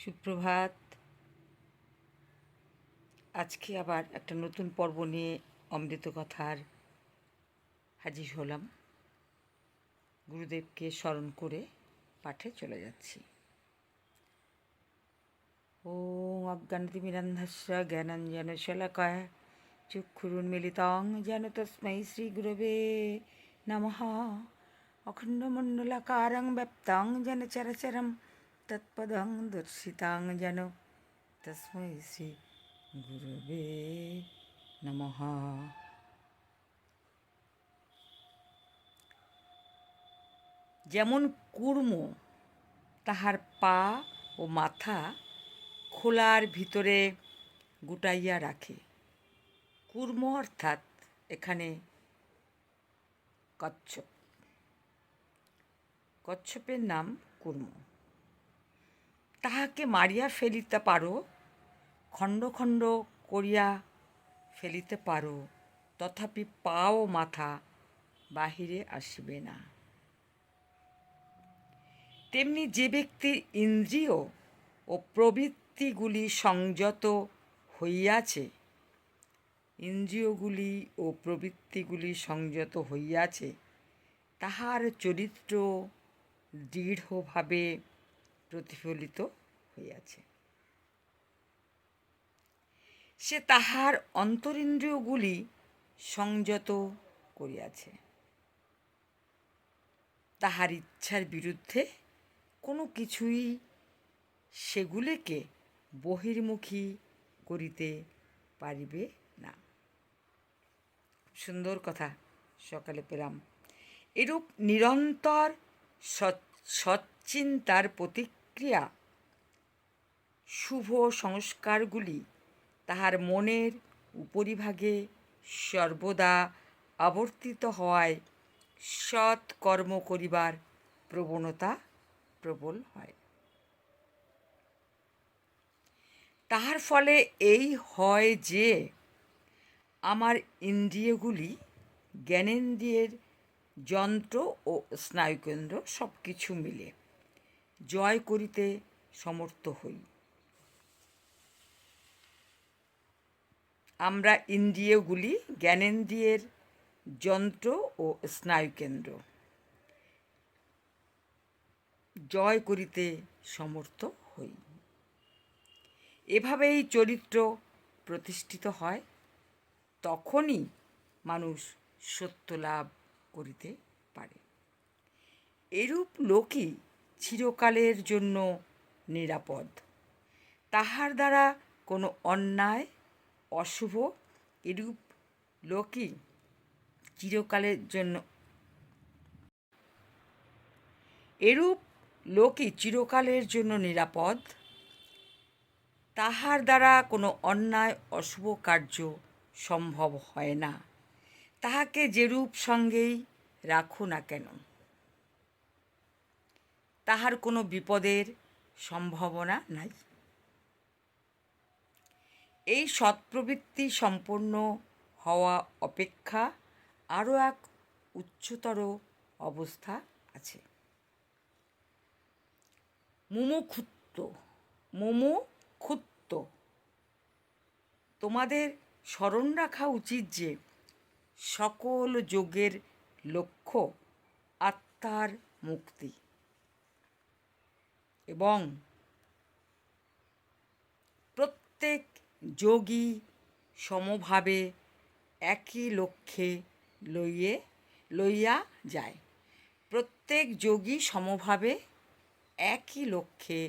সুপ্রভাত। আজকে আবার একটা নতুন পর্ব নিয়ে অমৃত কথার হাজির হলাম। গুরুদেবকে স্মরণ করে পাঠে চলে যাচ্ছি। ও অজ্ঞানতিমিরন্ধস্য জ্ঞানাঞ্জন শলাকায় চক্ষুরুন্মিলিতং যেন তস্मै শ্রীগুরবে নমঃ। অখণ্ডমণ্ডলাকারং ব্যপ্তং যেন চরচরম তৎপদং দর্শিতাং যেন তস্मै শ্রী গুরবে নমঃ যেমন কুর্ম তাহার পা ও মাথা খোলার ভিতরে গুটাইয়া রাখে। কুর্ম অর্থাৎ এখানে কচ্ছপ। কচ্ছপের নাম কুর্ম তাহাকে মারিয়া ফেলিতে পারো, খণ্ড খণ্ড করিয়া ফেলিতে পারো, তথাপি পা ও মাথা বাহিরে আসিবে না। তেমনি যে ব্যক্তির ইন্দ্রিয় ও প্রবৃত্তিগুলি সংযত হইয়াছে, ইন্দ্রিয়গুলি ও প্রবৃত্তিগুলি সংযত হইয়াছে, তাহার চরিত্র দৃঢ়ভাবে প্রতিফলিত হইয়াছে। সে তাহার অন্তরিন্দ্রিয়গুলি সংযত করিয়াছে। তাহার ইচ্ছার বিরুদ্ধে কোনো কিছুই সেগুলিকে বহির্মুখী করিতে পারিবে না। সুন্দর কথা, সকালে পেলাম। এরূপ নিরন্তর সচ্চিন্তার প্রতিক্রিয়া, শুভ সংস্কারগুলি তাহার মনের উপরিভাগে সর্বদা আবর্তিত হওয়ায় সৎ কর্ম করিবার প্রবণতা প্রবল হয়। তাহার ফলে এই হয় যে, আমার ইন্দ্রিয়গুলি জ্ঞানেন্দ্রিয়ের যন্ত্র ও স্নায়ুকেন্দ্র সব কিছু মিলে। জয় করিতে সমর্থ হই। আমরা ইন্দ্রিয়গুলি জ্ঞানেন্দ্রিয়ের যন্ত্র ও স্নায়ুকেন্দ্র। জয় করিতে সমর্থ হই। এভাবেই চরিত্র প্রতিষ্ঠিত হয়, তখনই মানুষ সত্য লাভ করিতে পারে। এরূপ লোকই চিরকালের জন্য নিরাপদ। তাহার দ্বারা কোনো অন্যায়, অশুভ এরূপ লোকই চিরকালের জন্য? এরূপ লোকই চিরকালের জন্য নিরাপদ? তাহার দ্বারা কোনো অন্যায়, অশুভ কার্য সম্ভব হয় না। তাহাকে যেরূপ সঙ্গেই রাখো না কেন? তাহার কোনো বিপদের সম্ভাবনা নাই। এই সৎপ্রবৃত্তি সম্পন্ন হওয়া অপেক্ষা আরও এক উচ্চতর অবস্থা আছে। মুমুক্ষুত্ব মুমুক্ষুত্ব তোমাদের স্মরণ রাখা উচিত যে সকল যোগের লক্ষ্য আত্মার মুক্তি। এবং প্রত্যেক যোগী সমভাবে একই লক্ষ্যে লইয়ে, লইয়া যায়। প্রত্যেক যোগী সমভাবে একই লক্ষ্যে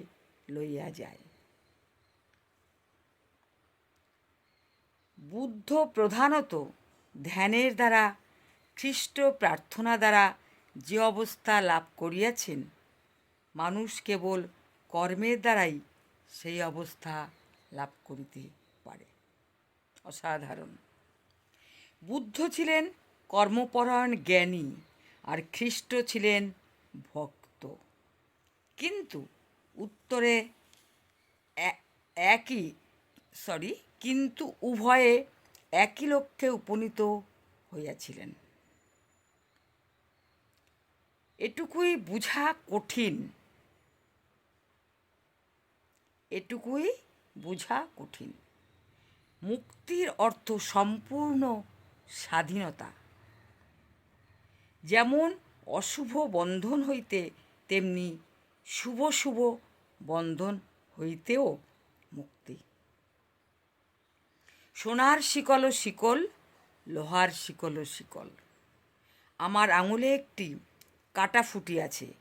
লইয়া যায়। বুদ্ধ প্রধানত ধ্যানের দ্বারা, খ্রিস্ট প্রার্থনা দ্বারা যে অবস্থা লাভ করিয়াছেন মানুষ কেবল কর্মের দ্বারাই সেই অবস্থা লাভ করিতে পারে। অসাধারণ। বুদ্ধ ছিলেন কর্মপরায়ণ জ্ঞানী আর খ্রিস্ট ছিলেন ভক্ত। কিন্তু উত্তরে একই সরি কিন্তু উভয়ে একই লক্ষ্যে উপনীত হইয়াছিলেন। এটুকুই বুঝা কঠিন। এটুকুই বোঝা কঠিন। মুক্তির অর্থ সম্পূর্ণ স্বাধীনতা। যেমন অশুভ বন্ধন হইতে তেমনি শুভ শুভ বন্ধন হইতেও মুক্তি। সোনার শিকল শিকল, লোহার শিকল শিকল। আমার আঙুলে একটি কাটা ফুটি আছে।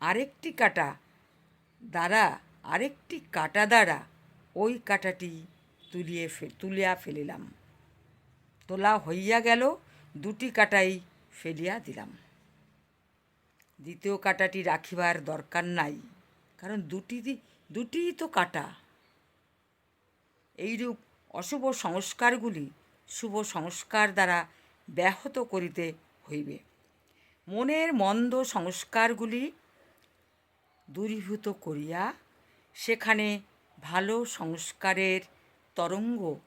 আরেকটি কাটা দ্বারা আরেকটি কাটা দ্বারা ওই কাটাটি তুলিয়ে তুলিয়া ফেলিলাম। তোলা হইয়া গেল, দুটি কাটাই ফেলিয়া দিলাম। দ্বিতীয় কাটাটি রাখিবার দরকার নাই, কারণ দুটি দুটিই তো কাটা। এইরূপ অশুভ সংস্কারগুলি শুভ সংস্কার দ্বারা ব্যাহত করিতে হইবে। মনের মন্দ সংস্কারগুলি দূরীভূত করিয়া সেখানে ভালো সংস্কারের তরঙ্গ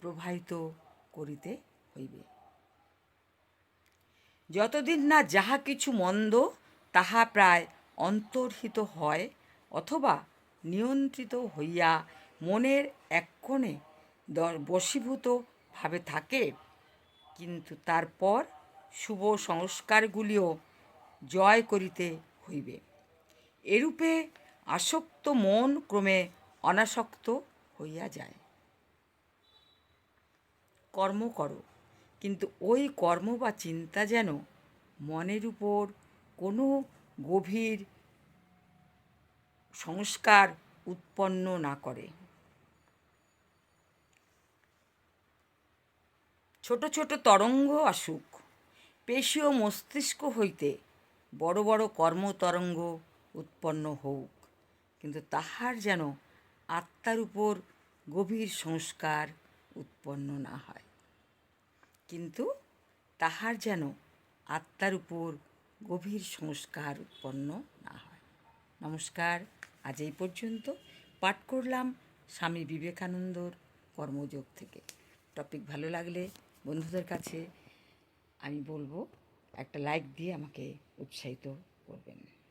প্রবাহিত করিতে হইবে। যতদিন না যাহা কিছু মন্দ, তাহা প্রায় অন্তর্হিত হয় অথবা নিয়ন্ত্রিত হইয়া মনের এক কোণে দ- বশীভূত থাকে, কিন্তু তারপর শুভ সংস্কারগুলিও জয় করিতে হইবে। এরূপে আসক্ত মন ক্রমে অনাসক্ত হইয়া যায়। কর্ম করো, কিন্তু ওই কর্ম বা চিন্তা যেন মনের উপর কোনো গভীর সংস্কার উৎপন্ন না করে। ছোট ছোট তরঙ্গ আসুক, পেশি ও মস্তিষ্ক হইতে বড় বড় কর্মতরঙ্গ উৎপন্ন হোক কিন্তু তাহার যেন আত্মার উপর গভীর সংস্কার উৎপন্ন না হয়। কিন্তু তাহার যেন আত্মার উপর গভীর সংস্কার উৎপন্ন না হয়। নমস্কার, আজ এই পর্যন্ত পাঠ করলাম স্বামী বিবেকানন্দর কর্মযোগ থেকে। টপিক ভালো লাগলে বন্ধুদের কাছে আমি বলব, একটা লাইক দিয়ে আমাকে উৎসাহিত করবেন।